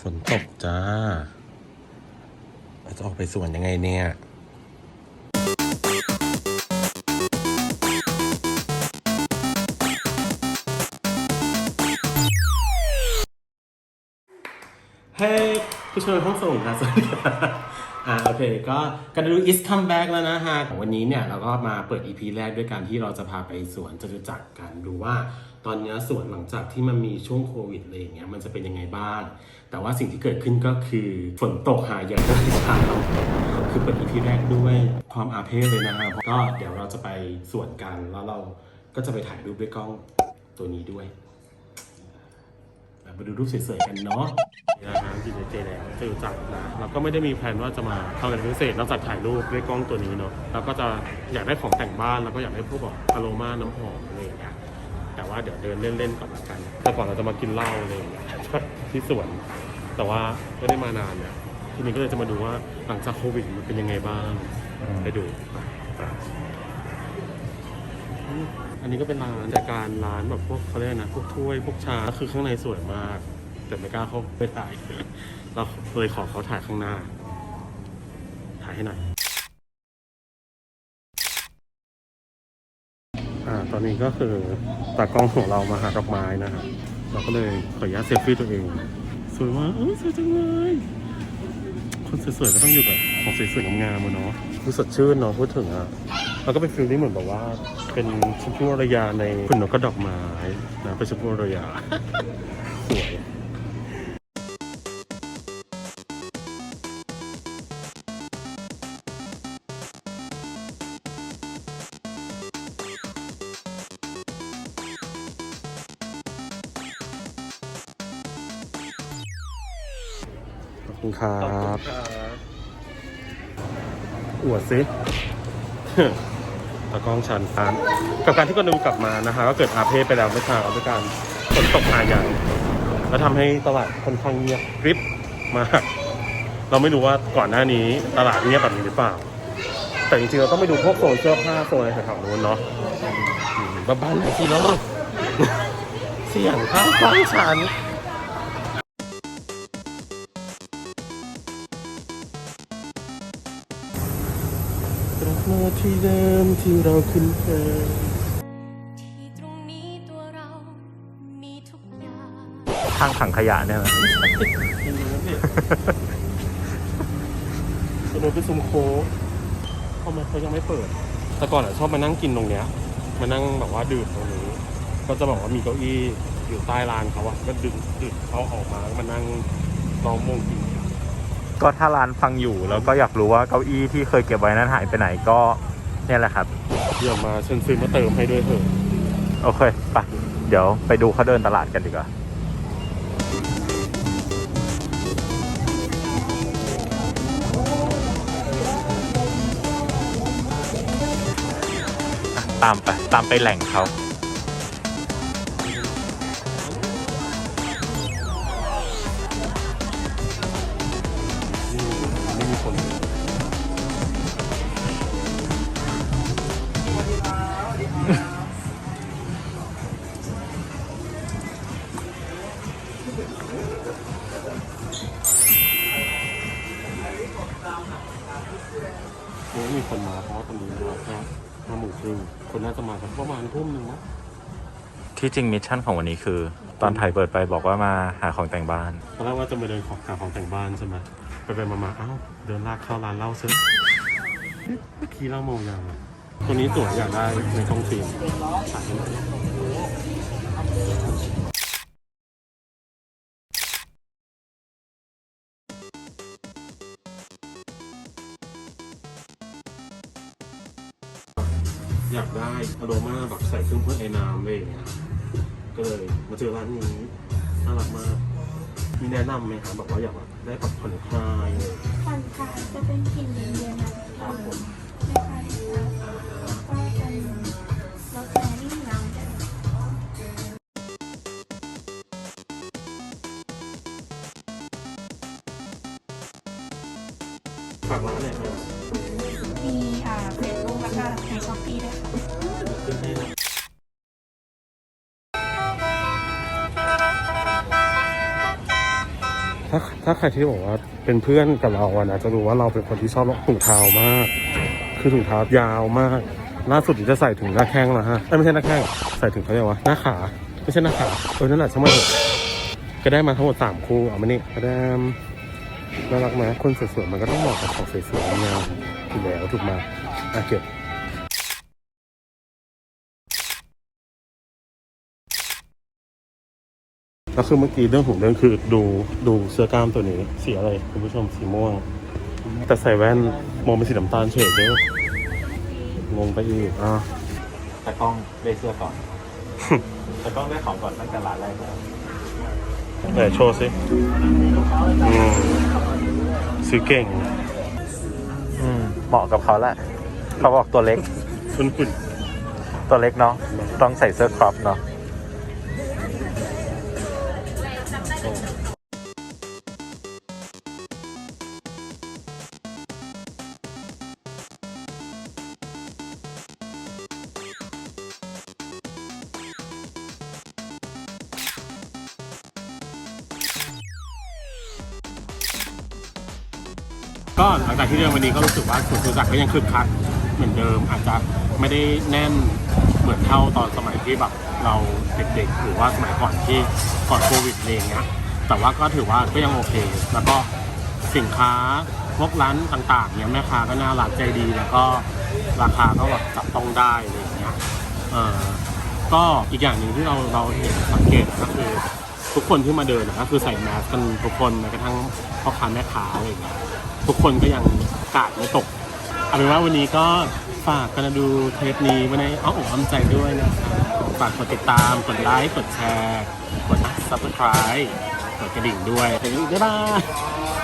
ฝนตกจ้าเราจะออกไปสวนยังไงเนี่ยเฮ้ยผู้ช่วยห้องส่งค่ะสวัสดีครับอ่าโอเค ก็การดู is come back แล้วนะฮะวันนี้เนี่ยเราก็มาเปิด EP แรกด้วยการที่เราจะพาไปสวนจตุจักรกันดูว่า ตอนนี้ยสวนหลังจากที่มันมีช่วงโควิดอะไรอย่างเงี้ยมันจะเป็นยังไงบ้าง แต่ว่าสิ่งที่เกิดขึ้นก็คือฝนตกหาอย่างตั้งแต่เช้าคือเปิด EP แรกด้วยความอาเพศเลยนะฮะก็เดี๋ยวเราจะไปสวนกันแล้วเราก็จะไปถ่ายรูปด้วยกล้องตัวนี้ด้วยมาดูรูปสวยๆกันเนาะนะฮะกินเจแล้วจะรู้จักนะเราก็ไม่ได้มีแผนว่าจะมาทำอะไรพิเศษนอกจากถ่ายรูปด้วยกล้องตัวนี้เนาะแล้วก็จะอยากได้ของแต่งบ้านแล้วก็อยากได้พวกแบบอโรมาน้ำหอมอะไรอย่างเงี้ย แต่ว่าเดี๋ยวเดินเล่นๆก่อนละกันแต่ก่อนเราจะมากินเหล้าอะไรอย่างเงี้ยที่สวน แต่ว่าไม่ได้มานานเนี่ยทีนี้ก็เลยจะมาดูว่าหลังจากโควิดมันเป็นยังไงบ้างไปดูไปอันนี้ก็เป็นร้านจัดการร้านแบบพวกเขาเรียกนะพวกถ้วยพวกชาคือข้างในสวยมาก แต่ไม่กล้าเข้าไปถ่าย เราเลยขอเขาถ่ายข้างหน้า ถ่ายให้หน่อย ตอนนี้ก็คือตากล้องของเรามาหาดอกไม้นะฮะเราก็เลยขออนุญาตเซลฟี่ตัวเอง สวยมากเออสวยจังเลยคนสวยๆก็ต้องอยู่กับของสวยๆงามๆอะเนาะดูสดชื่นเนาะพูดถึงอะแล้วก็เป็นฟิลลิ่งเหมือนแบบว่าเป็นชมพู่อรยาในคุณนกก็ดอกไม้นะเป็นชมพู่อรยาสวย ขอบคุณครับอวดสิตากล้องชันฟานกับการที่ก็ดูกลับมานะฮะก็เกิดอาเพศไปแล้วเมื่อเช้าด้วยการฝนตกหาใหญ่แล้วทำให้ตลาดค่อนข้างเงียบกริบมาก เราไม่รู้ว่าก่อนหน้านี้ตลาดเงียบแบบนี้หรือเปล่า แต่จริงๆเราต้องไปดูพวกโซนเสื้อผ้าโซนอะไรแถวๆนู้นเนาะอืมบ้านๆเลยสิเนาะ เสียงข้างฟ้างฉัน มาที่เดิมที่เราคุ้นเคยที่ตรงนี้ตัวเรามีทุกอย่างทางถังขยะเนี่ยนะยังไงเนี่ถนนเป็นซุ้มโค้งเขามาเขายังไม่เปิด แต่ก่อนอะชอบมานั่งกินตรงเนี้ย มานั่งแบบว่าดื่มตรงนี้ ก็จะบอกว่ามีเก้าอี้อยู่ใต้ลานเขาอะก็ดึงดึงเขาออกมา มานั่งล้อมวงกิน ก็ถ้าร้านฟังอยู่แล้วก็อยากรู้ว่าเก้าอี้ที่เคยเก็บไว้นั้นหายไปไหนก็เนี่ยแหละครับเดี๋ยวมาเชิญซื้อมาเติมให้ด้วยเถอะโอเคไปเดี๋ยวไปดูเขาเดินตลาดกันดีกว่าอะตามไปตามไปแหล่งเขา ครึ่งคนน่าจะมากันประมาณทุ่มหนึ่งมั้งที่จริงมิชชั่นของวันนี้คือ ตอนถ่ายเปิดไปบอกว่ามาหาของแต่งบ้านตอนแรกว่าจะมาเดินของหาของแต่งบ้านใช่ไหมไปไปมามาๆอ้าวเดินลากเข้าร้านเหล้าซะเมื่อกี้เหล้าโมงยังอะตัวนี้สวยอยากได้ในกล้องฟิล์มถ่ายให้ อยากได้อโรมาแบบใส่เครื่องพ่นไอ้น้ำอะไรอย่างเงี้ยก็เลยมาเจอร้านนี้น่ารักมาก มีแนะนำไหมครับแบบว่าอยากแบบได้แบบผ่อนคลายเลยผ่อนคลายจะเป็นกลิ่นเย็นๆนะไม่ค่อยนะก็เป็นรสแมรี่น้ำจะฝากร้านหน่อยครับมีอ่าเฟซบุ๊ก แล้วก็ในช้อปปี้ด้วยค่ะถ้าถ้าใครที่บอกว่าเป็นเพื่อนกับเราอะนะจะรู้ว่าเราเป็นคนที่ชอบถุงเท้ามาก คือถุงเท้ายาวมาก ล่าสุดจะใส่ถึงหน้าแข้งแล้วฮะเอ้ยไม่ใช่หน้าแข้งใส่ถึงเขาเรียกว่าหน้าขาไม่ใช่หน้าขาเออนั่นแหละช่างมันเถอะก็ได้มาทั้งหมดสามคู่เอามานี่กระดมน่ารักไหมคนสวยๆมันก็ต้องเหมาะกับของสวยๆงามอยู่แล้วถูกมาอะเก็บ ก็คือเมื่อกี้เรื่องของเรื่องคือดูดูเสื้อกล้ามตัวนี้สีอะไรคุณผู้ชมสีม่วง แต่ใส่แว่นมองเป็นสีน้ำตาลเฉยเด้องงไปอีกอะแต่กล้องได้เสื้อก่อนแต่กล้องได้ของก่อนตั้งแต่ร้านแรกแล้วไหนโชว์สิอืมซื้อเก่งอืมเหมาะกับเขาแหละ เขาบอกตัวเล็กคุณคุณตัวเล็กเนาะต้องใส่เสื้อครอปเนาะ ก็หลังจากที่เดินวันนี้ก็รู้สึกว่าสวนจตุจักรก็ยังคึกคักเหมือนเดิมอาจจะไม่ได้แน่น มือนเท่าตอนสมัยที่แบบเราเด็กๆหรือว่าสมัยก่อนที่ก่อนโควิดอะไรองเงี้ยแต่ว่าก็ถือว่าก็ยังโอเค แล้วก็สินค้าพวกร้านต่างๆเนี่ยแม่ค้าก็น่ารักใจดี แล้วก็ราคาก็แบบจับต้องได้อะไรอย่างเงี้ยเออก็อีกอย่างหนึ่งที่เราเราเห็นสังเกตก็คือทุกคนที่มาเดินนะก็คือใส่แมสกันทุกคนแม้กระทั่งพ่อค้าแม่ค้าอะไรอย่างเงี้ยทุกคนก็ยังกาดไม่ตกเอาเป็นว่าวันนี้ก็ ฝากกันดูเทปนี้ไว้ในอ้อมอกอ้อมใจด้วยนะครับฝากกดติดตาม กดไลค์ กดแชร์ กด subscribe กดกระดิ่งด้วย บ๊ายบาย